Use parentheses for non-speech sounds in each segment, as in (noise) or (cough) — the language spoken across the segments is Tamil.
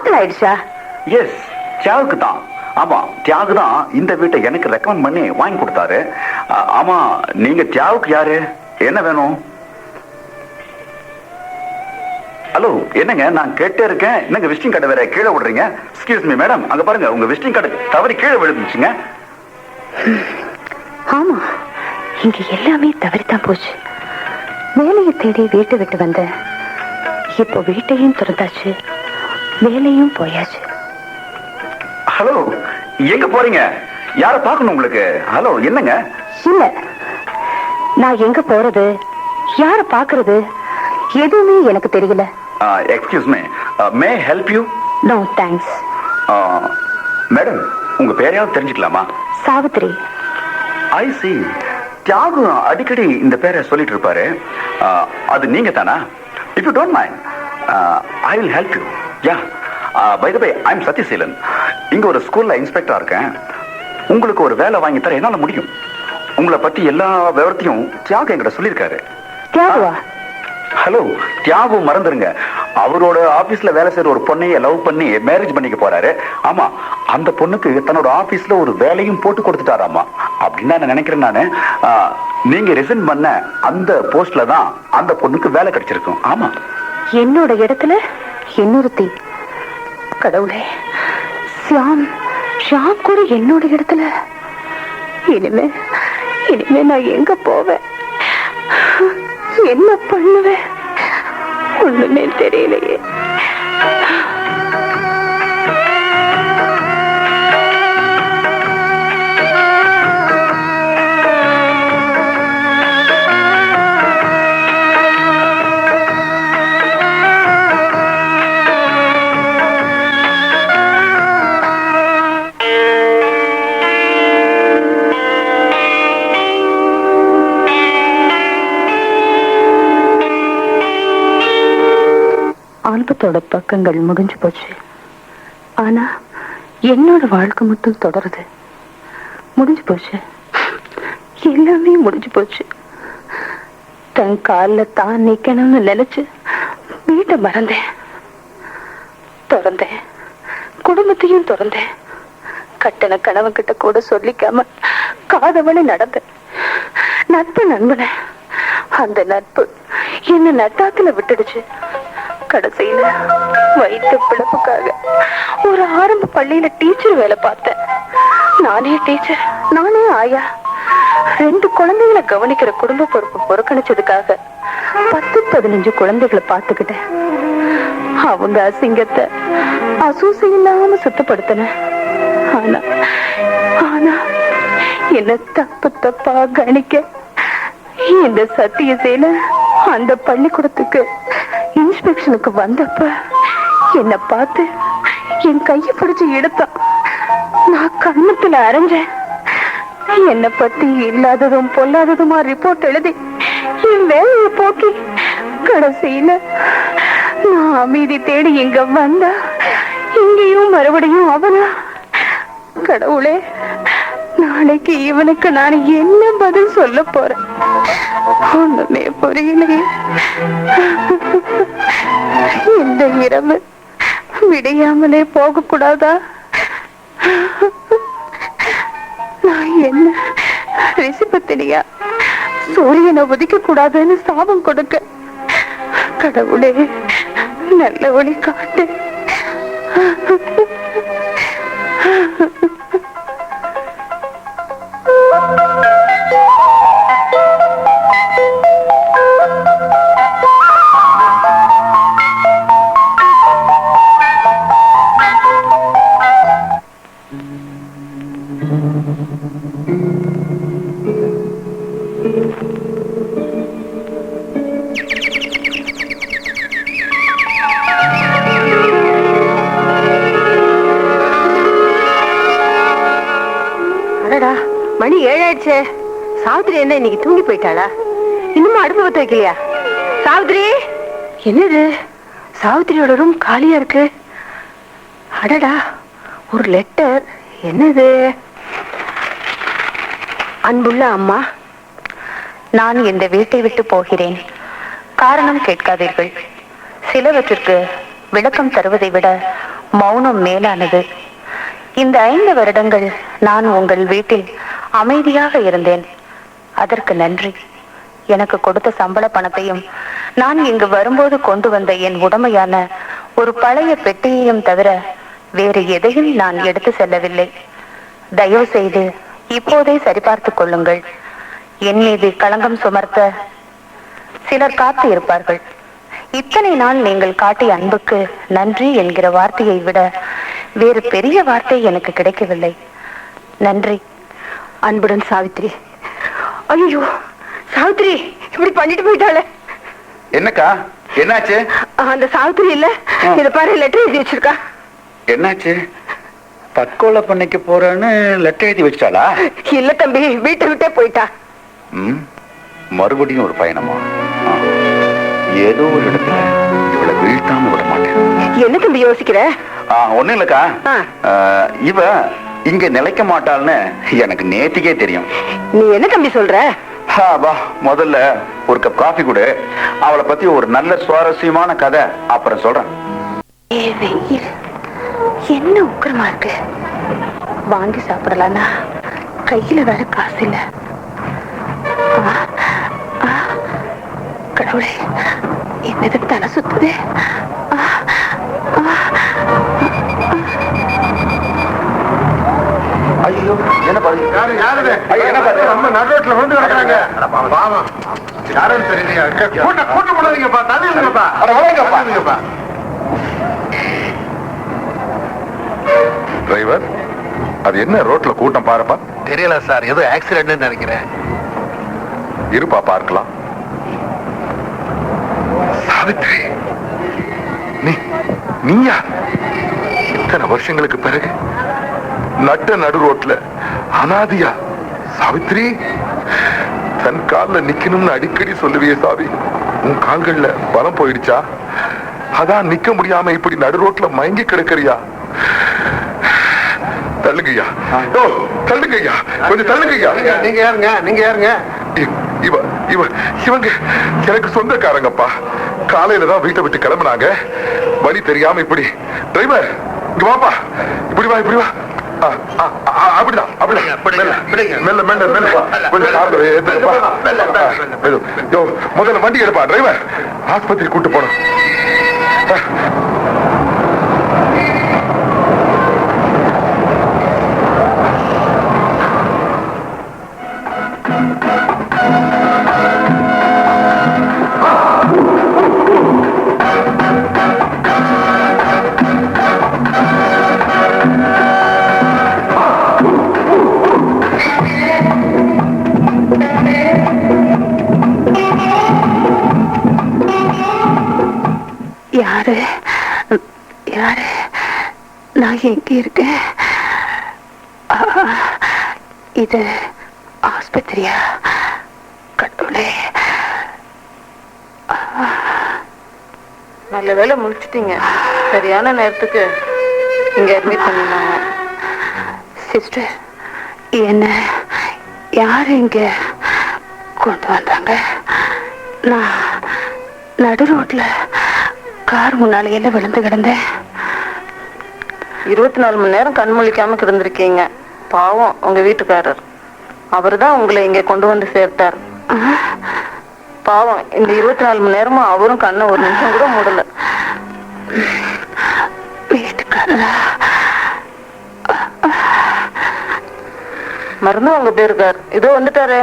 மாத்தல ஆயிடுச்சா எஸ் தியாகுக்கு தான். ஆமா தியாகு தான் இந்த வீட்டை எனக்கு ரெக்கமெண்ட் பண்ணி வாங்கி கொடுத்தாரு. ஆ- ஆமா நீங்க தியாகுக்கு யாரு? என்ன வேணும்? ஹலோ என்னங்க நான் கேட்டே இருக்கேன். என்னங்க விசிட்டிங் கார்டு வேற கீழே விடுறீங்க? எக்ஸ்கியூஸ் மீ மேடம் அங்க பாருங்க உங்க விசிட்டிங் கார்டு தவறி கீழே விழுந்துச்சுங்க. ஆமா இங்க எல்லாமே தவறித்தான் போச்சு. வேலையை தேடி வீட்டை விட்டு வந்தேன். இப்போ வீட்டையும் திறந்தாச்சு. வேலையும் போயாச்சு. ஹலோ எங்க போறீங்க? யார பார்க்கணும் உங்களுக்கு? ஹலோ என்னங்க? இல்ல. நான் எங்க போறது? யார பாக்குறது எதுவுமே எனக்கு தெரியல. Excuse me may help you no thanks madam உங்க பேரையாவது தெரிஞ்சுக்கலாமா? சாவித்ரி ஐ சி தியாகு அடிக்கடி இந்த பேரை சொல்லிட்டு இருப்பாரு. அது நீங்க தானா if you don't mind I will help you yeah by the by I am Sathyaseelan இங்க ஒரு ஸ்கூல்ல இன்ஸ்பெக்டரா இருக்கேன். உங்களுக்கு ஒரு வேலை வாங்கி தர என்னால முடியும். உங்களை பத்தி எல்லா விவரத்தையும் தியாகு என்கிட்ட சொல்லியிருக்காரு. தியாகுவா? ஹலோ தியாகு மறந்துருங்க. அவரோட ஆபீஸ்ல வேலை செய்யற ஒரு பொண்ணைய லவ் பண்ணி மேரேஜ் பண்ணிக்க போறாரு. ஆமா அந்த பொண்ணுக்கு தன்னோட ஆபீஸ்ல ஒரு வேலையும் போட்டு கொடுத்துட்டாராமா. அப்படின்னு நான் நினைக்கிறேன் நானு நீங்க ரிசைன் பண்ண அந்த போஸ்ட்ல தான் அந்த பொண்ணுக்கு வேலை கிடைச்சிருக்கும். ஆமா. என்னோட இடத்துல? இன்னொருத்தி கடவுளே சியாம் ஷியாம் கூட என்னோட இடத்துல. இனிமே இனிமே நான் எங்க போவேன்? என்ன பண்ணுவேன்? ஒண்ணுமே தெரியலையே. ஆல்பத்தோட பக்கங்கள் முடிஞ்சு போச்சு. ஆனா என்னோட வாழ்க்கை மட்டும் தொடருது. முடிஞ்சு போச்சு. எல்லாமே முடிஞ்சு போச்சு. தன் கால்ல தான் நிக்கணும்னு நினைச்சு வீட்டை மறந்தேன். திறந்தேன். குடும்பத்தையும் திறந்தேன். கட்டண கணவன் கிட்ட கூட சொல்லிக்காம காதவனை நடந்தேன். நட்பு நண்பன. அந்த நட்பு என்ன நட்டாத்துல விட்டுடுச்சு. கடைசியில வயிற்று பிழப்புக்காக ஒரு ஆரம்ப பள்ளியில டீச்சர் வேலை பார்த்தேன். நானே டீச்சர் நானே ஆயா. ரெண்டு குழந்தைகளை கவனிக்கிற குடும்ப பொறுப்பு புறக்கணிச்சதுக்காக பத்து பதினஞ்சு குழந்தைகளை பார்த்துக்கிட்டேன். அவங்க அசிங்கத்தை அசூசி இல்லாம சுத்தப்படுத்தினேன் ஆனா ஆனா என்ன தப்பு தப்பா கணிக்க இந்த சத்திய சேல அந்த பள்ளிக்கூடத்துக்கு இன்ஸ்பெக்ஷனுக்கு வந்தப்ப என்ன பார்த்து என் கையை பிடிச்சு எடுத்தான் நான் கண்ணத்துல அரைஞ்சேன். என்னை பத்தி இல்லாததும் பொல்லாததுமா ரிப்போர்ட் எழுதி என் வேலையை போக்கி கடைசியில நான் அமைதி தேடி இங்க வந்தா இங்கேயும் மறுபடியும் அவனா? கடவுளே. நாளைக்கு இவனுக்கு நான் என்ன பதில் சொல்ல போறேன்? ஒண்ணுமே புரியலையே. இந்த இரவு விடியாமலே போக கூடாதா நான் என்ன ரிசிபத்தினியா சூரியனை ஒதுக்க கூடாதுன்னு சாபம் கொடுக்க. கடவுளே நல்ல ஒளி காட்டு. ஏழாயிடுச்சே. சாவித்திரி என்ன இன்னைக்கு தூங்கி போயிட்டாளா? இன்னும் அடுப்பு பத்த வைக்கலையா? சாவித்திரி! என்னது? சாவித்திரியோட ரூம் காலியா இருக்கு. அடடா ஒரு லெட்டர் என்னது? அன்புள்ள அம்மா நான் இந்த வீட்டை விட்டு போகிறேன். காரணம் கேட்காதீர்கள். சிலவற்றிற்கு விளக்கம் தருவதை விட மௌனம் மேலானது. இந்த ஐந்து வருடங்கள் நான் உங்கள் வீட்டில் அமைதியாக இருந்தேன். அதற்கு நன்றி. எனக்கு கொடுத்த சம்பள பணத்தையும் நான் இங்கு வரும்போது கொண்டு வந்த என் உடமையான ஒரு பழைய பெட்டியையும் தவிர வேறு எதையும் நான் எடுத்து செல்லவில்லை. தயவு செய்து இப்போதே சரிபார்த்துக் கொள்ளுங்கள். என் மீது களங்கம் சுமர்த்த சிலர் காத்து இருப்பார்கள். இத்தனை நாள் நீங்கள் காட்டிய அன்புக்கு நன்றி என்கிற வார்த்தையை விட வேறு பெரிய வார்த்தை எனக்கு கிடைக்கவில்லை. நன்றி. அன்புடன் சாவித்ரி ஐயோ சாவித்ரி இப்படி பண்ணிட்டு போயிட்டாளே. என்னக்கா? என்னாச்சு? அந்த சாவித்ரி இல்ல. இத பாரு லெட்டர் எழுதி வச்சிருக்கா. என்னாச்சு? தற்கொலை பண்ணிக்க போறேன்னு லெட்டர் எழுதி வச்சிட்டாளா? இல்ல தம்பி வீட்டை விட்டே போயிட்டா. மறுபடியும் ஒரு பயணமா. ஏதோ ஒரு இடத்துல இவளை வீழ்த்தாம விட மாட்டேன். என்ன தம்பி யோசிக்கிற? ஒண்ணும் இல்லக்கா. இவ இங்க நிலைக்க மாட்டாள்னு எனக்கு நேத்திக்கே தெரியும். நீ என்ன தம்பி சொல்ற? வா முதல்ல ஒரு கப் காஃபி கொடு. அவளை பத்தி ஒரு நல்ல சுவாரஸ்யமான கதை அப்புறம் சொல்றேன். என்ன உக்கிரமா இருக்கு? வாங்கி சாப்பிடலாம்னா கையில வேற காசு இல்ல. கடவுளே என்னது தலை சுத்துது. யாரு யாரு ஐயா, என்ன பாரு? நம்ம நடுரோட்ல விழுந்து கிடக்குறாங்க. பாவம். யாருன்னு தெரியலையா? கூட்ட கூட்ட போடாதீங்கப்பா. தள்ளி இல்லைங்கப்பா அட, வரேங்கப்பா. இல்லைங்கப்பா டிரைவர் அது என்ன ரோட்ல கூட்டம் பாருப்பா? தெரியல சார் ஏதோ ஆக்சிடென்ட்னு நினைக்கிறேன். இருப்பா பார்க்கலாம். சாவித்ரி நீ நீயா? இத்தனை வருஷங்களுக்கு பிறகு நட்ட நடு ரோட்ல அனாதியா. சாவித்ரி தன் கால்ல நிக்கணும்னு அடிக்கடி சொல்லுவியே சாவி. உன் கால்கள்ல பலம் போயிடுச்சா? அதான் நிக்க முடியாம இப்படி நடு ரோட்ல மயங்கி கிடக்குறியா? தள்ளுங்கய்யா. ஓ தள்ளுங்கய்யா. கொஞ்சம் தள்ளுங்கய்யா. நீங்க யாருங்க? நீங்க யாருங்க? இவ இவ இவங்க எனக்கு சொந்தக்காரங்கப்பா. காலையில தான் வீட்டை விட்டு கிளம்புனாங்க. வழி தெரியாம இப்படி. டிரைவர் இங்க வாப்பா. இப்படி வா இப்படி வா. அப்படிதான் மெல்ல. மெல்ல மெல்ல கொஞ்சம் முதல்ல வண்டி எடுப்பா டிரைவர் ஆஸ்பத்திரி கூட்டு போனோம் யாரு? யாரு? நான் எங்க இருக்கேன்? இது ஆஸ்பத்திரியா? கடவுளே. நல்ல வேலை முடிச்சிட்டீங்க. சரியான நேரத்துக்கு இங்க அட்மிட் பண்ணிருந்தாங்க. சிஸ்டர் என்ன யார் இங்க கொண்டு வந்தாங்க? நான் நடு ரோட்ல கார் முன்னால எல்லாம் விழுந்து கிடந்தேன் இருபத்தி நாலு மணி நேரம் கண் முழிக்காம கிடந்திருக்கீங்க. பாவம் உங்க வீட்டுக்காரர். அவர்தான் உங்களை இங்க கொண்டு வந்து சேர்த்தார். பாவம் இந்த இருபத்தி நாலு மணி நேரமும் அவரும் கண்ணை ஒரு நிமிஷம் கூட மூடல. வீட்டுக்காரரா? மருந்து உங்க போயிருக்கார் இதோ வந்துட்டாரே.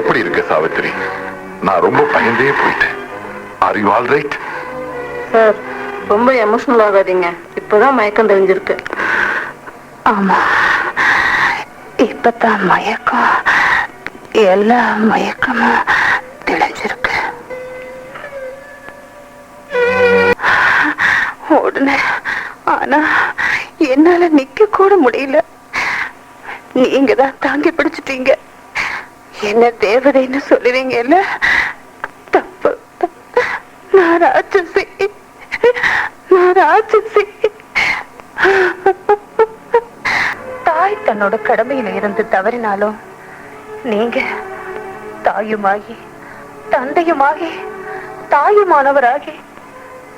எப்படி இருக்கு சாவித்ரி நான் ரொம்ப பயந்தே போயிட்டேன். Are you all right sir ரொம்ப எமோஷனல் ஆகாதீங்க. இப்பதான் மயக்கம் தெரிஞ்சிருக்கு. ஆமா. இப்பதான் மயக்கம். எல்லா மயக்கமும் தெளிஞ்சிருக்கு. உடனே ஆனா என்னால நிக்க கூட முடியல. நீங்க தான் தாங்கி பிடிச்சிட்டீங்க. என்ன தேவதைன்னு சொல்லுவீங்கல்ல ராட்சசி நான் ராட்சசி தாய் தன்னோட கடமையில இருந்து தவறினாலும் நீங்க தாயுமாகி தந்தையுமாகி தாயுமானவராகி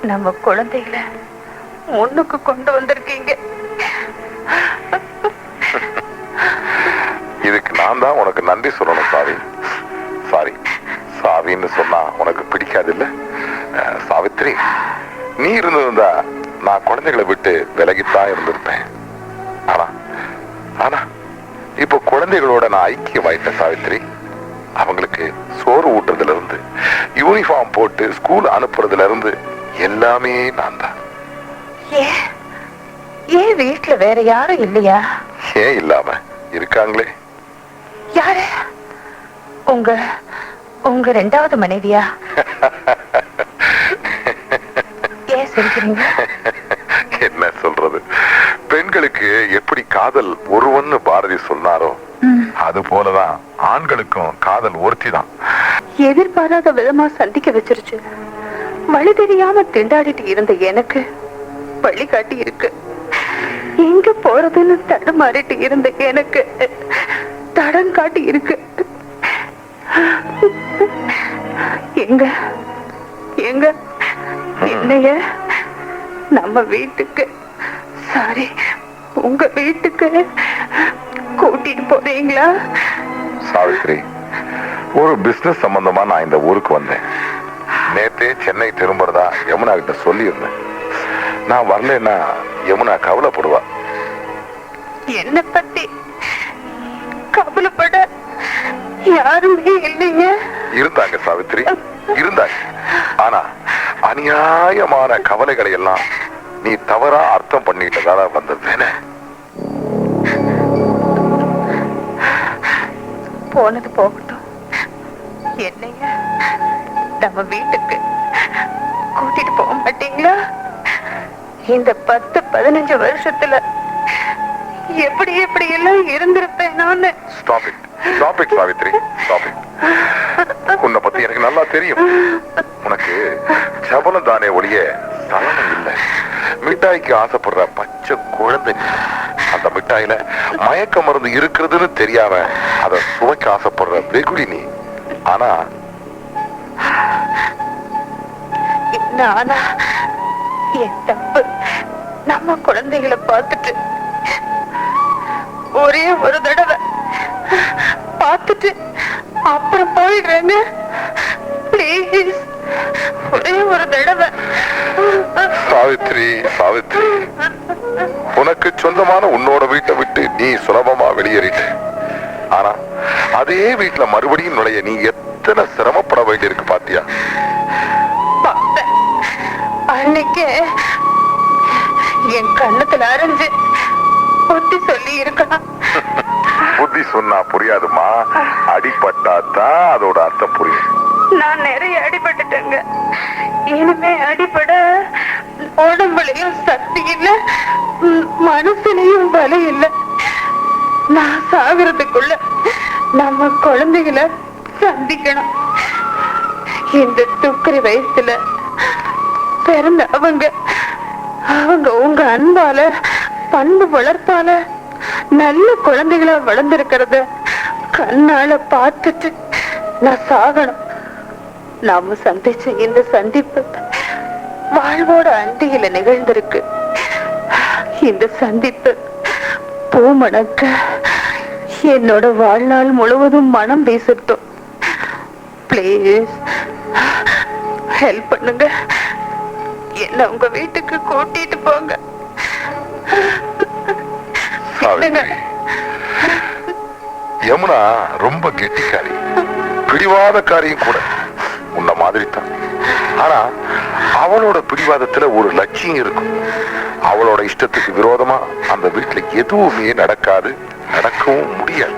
நம்ம குழந்தைகளை முன்னுக்கு கொண்டு வந்திருக்கீங்க. இதுக்கு நான் தான் உனக்கு நன்றி சொல்லணும் சாவி சாரி. சாவின்னு சொன்னா உனக்கு பிடிக்காது இல்லை? சாவித்ரி நீ இருந்திருந்தா நான் குழந்தைகளை விட்டு விலகித்தான் இருந்திருப்பேன். ஆனா ஆனா இப்போ குழந்தைகளோட நான் ஐக்கியமாயிட்டேன் சாவித்ரி. அவங்களுக்கு சோறு ஊட்டுறதுல இருந்து யூனிஃபார்ம் போட்டு ஸ்கூல் அனுப்புறதுல இருந்து எல்லாமே நான் தான் ஏன் வீட்டுல வேற யாரும் இல்லையா? ஏன் இல்லாம இருக்காங்களே? யாரு? உங்க உங்க ரெண்டாவது மனைவியா? (laughs) சிரிக்கிறீங்க (laughs) என்ன சொல்றது? பெண்களுக்கு எப்படி காதல் ஒருவன்னு பாரதி சொன்னாரோ அது போலதான் ஆண்களுக்கும் காதல் ஒருத்தி தான் எதிர்பாராத விதமா சந்திக்க வச்சிருச்சு. வழி தெரியாம திண்டாடிட்டு இருந்த எனக்கு வழிகாட்டி இருக்கு. எங்க போறதுன்னு தடுமாறிட்டு இருந்த எனக்கு தடம் காட்டி இருக்கு. எங்க? எங்க? என்னைய நம்ம வீட்டுக்கு. சாரி உங்க வீட்டுக்கு கூட்டிட்டு போறீங்களா? சாவித்ரி ஒரு பிசினஸ் சம்பந்தமா நான் இந்த ஊருக்கு வந்தேன். நேத்தே சென்னை திரும்புறதா யமுனா கிட்ட சொல்லியிருந்தேன். நான் வரலன்னா யமுனா கவலைப்படுவா. என்ன பத்தி கவலைப்பட யாருமே இல்லைங்க. இருந்தாங்க சாவித்ரி இருந்தாங்க. ஆனா அநியாயமான கவலைகளை எல்லாம் நீ தவறா அர்த்தம் பண்ணிட்டதால வந்தது. போனது போகட்டும். என்னைய நம்ம வீட்டுக்கு கூட்டிட்டு போக மாட்டீங்களா? இந்த பத்து பதினஞ்சு வருஷத்துல எப்படி எப்படி எல்லாம் இருந்திருப்பேன் நானு stop it stop it Savithri stop it உன்னை பத்தி எனக்கு நல்லா தெரியும். உனக்கு சபலம் தானே ஒழிய சலனம் இல்லை. மிட்டாய்க்கு ஆசைப்படுற பச்சை குழந்தை. அந்த மிட்டாயில மயக்க மருந்து இருக்கிறதுன்னு தெரியாம அத சுவைக்க ஆசைப்படுற வெகுளி நீ. ஆனா என் தப்பு? நம்ம குழந்தைகளை பார்த்துட்டு ஒரே ஒரு தடவை பார்த்துட்டு அப்புறம் போயிடுறேங்க ப்ளீஸ் ஒரே ஒரு தடவை. சாவித்ரி சாவித்ரி. உனக்கு சொந்தமான உன்னோட வீட்டை விட்டு நீ சுலபமா வெளியேறிட்ட ஆனா அதே வீட்டுல மறுபடியும் நுழைய நீ எத்தனை சிரமப்பட வேண்டியிருக்கு பாத்தியா? அன்னைக்கு என் கண்ணத்துல அரைஞ்சு புத்தி சொல்லி இருக்கலாம். புத்தி சொன்னா புரியாதுமா? அடிபட்டா தான் அதோட அர்த்தம் புரியும். நான் நிறைய அடிபட்டுட்டேங்க. இனிமே அடிபட உடம்புலயும் சக்தி இல்ல மனசுலையும் மனசுலயும் இல்ல. நான் சாகிறதுக்குள்ள நம்ம குழந்தைகளை சந்திக்கணும். இந்த துக்கரி வயசுல பிறந்த அவங்க அவங்க உங்க அன்பால பண்பு வளர்ப்பால நல்ல குழந்தைகளா வளர்ந்திருக்கிறத கண்ணால பார்த்துட்டு நான் சாகணும். நாம சந்திச்ச இந்த சந்திப்பு வாழ்வோட அந்தியில நிகழ்ந்திருக்கு. இந்த சந்திப்பு பூ மணக்க என்னோட வாழ்நாள் முழுவதும் மனம் பேசட்டும் பிளீஸ் ஹெல்ப் பண்ணுங்க. என்ன உங்க வீட்டுக்கு கூட்டிட்டு போங்க. யமுனா ரொம்ப கெட்டிக்காரி. பிடிவாதக்காரியும் கூட. உன்ன மாதிரி தான் ஆனா அவளோட பிடிவாதத்துல ஒரு லட்சியம் இருக்கும். அவளோட இஷ்டத்துக்கு விரோதமா அந்த வீட்டுல எதுவுமே நடக்காது நடக்கவும் முடியாது.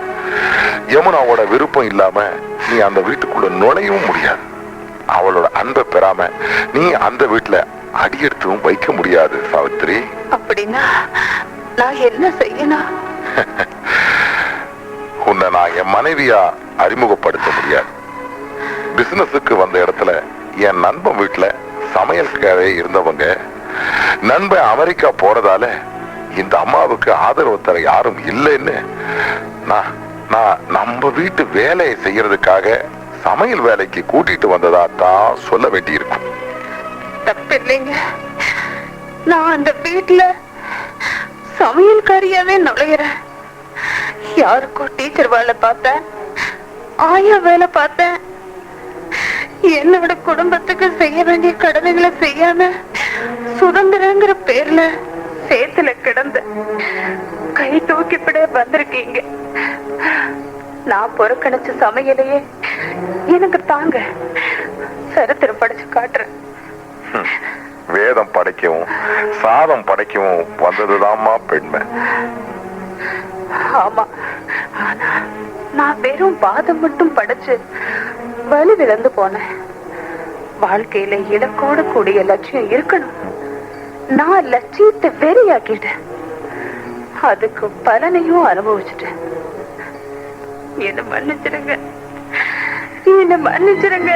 யமுனாவோட விருப்பம் இல்லாம நீ அந்த வீட்டுக்குள்ள நுழையவும் முடியாது. அவளோட அன்பை பெறாம நீ அந்த வீட்டுல அடியெடுத்தும் வைக்க முடியாது சாவித்ரி அப்படின்னா நான் என்ன செய்யணும்? உன்னை நான் என் மனைவியா அறிமுகப்படுத்த முடியாது. பிசினஸுக்கு வந்த இடத்துல என் நண்பன் வீட்டில் சமையல்காரே இருந்தவங்க நண்பன் அமெரிக்கா போறதால இந்த அம்மாவுக்கு ஆதரவு தர யாரும் இல்லைன்னு நான் நான் நம்ம வீட்டு வேலையை செய்யறதுக்காக சமையல் வேலைக்கு கூட்டிட்டு வந்ததா தான் சொல்ல வேண்டியிருக்கும். தப்பில்லைங்க நான் அந்த வீட்டுல சமையல்காரியாவே நுழையிறேன். யாருக்கோ டீச்சர் வேலை பார்த்தேன். ஆயா வேலை பார்த்தேன். என்னோட குடும்பத்துக்கு செய்ய வேண்டிய கடமைகளை செய்யாம சுதந்திரங்கிற பேர்ல சேத்துல கிடந்த கை தூக்கிப்பட வந்திருக்கீங்க. நான் புறக்கணிச்ச சமையலையே எனக்கு தாங்க சரித்திரம் படிச்சு காட்டுறேன். வேதம் படைக்கவும் சாதம் படைக்கவும் வந்ததுதாம்மா பெண்மை. ஆமா. நான் வெறும் வாதம் மட்டும் படிச்சு வலுவிழந்து போனேன் வாழ்க்கையில இலக்கோடு கூடிய லட்சியம் இருக்கணும். நான் லட்சியத்தை வெறியாக்கிட்டேன். அதுக்கு பலனையும் அனுபவிச்சுட்டேன். என்ன மன்னிச்சிருங்க என்ன மன்னிச்சிருங்க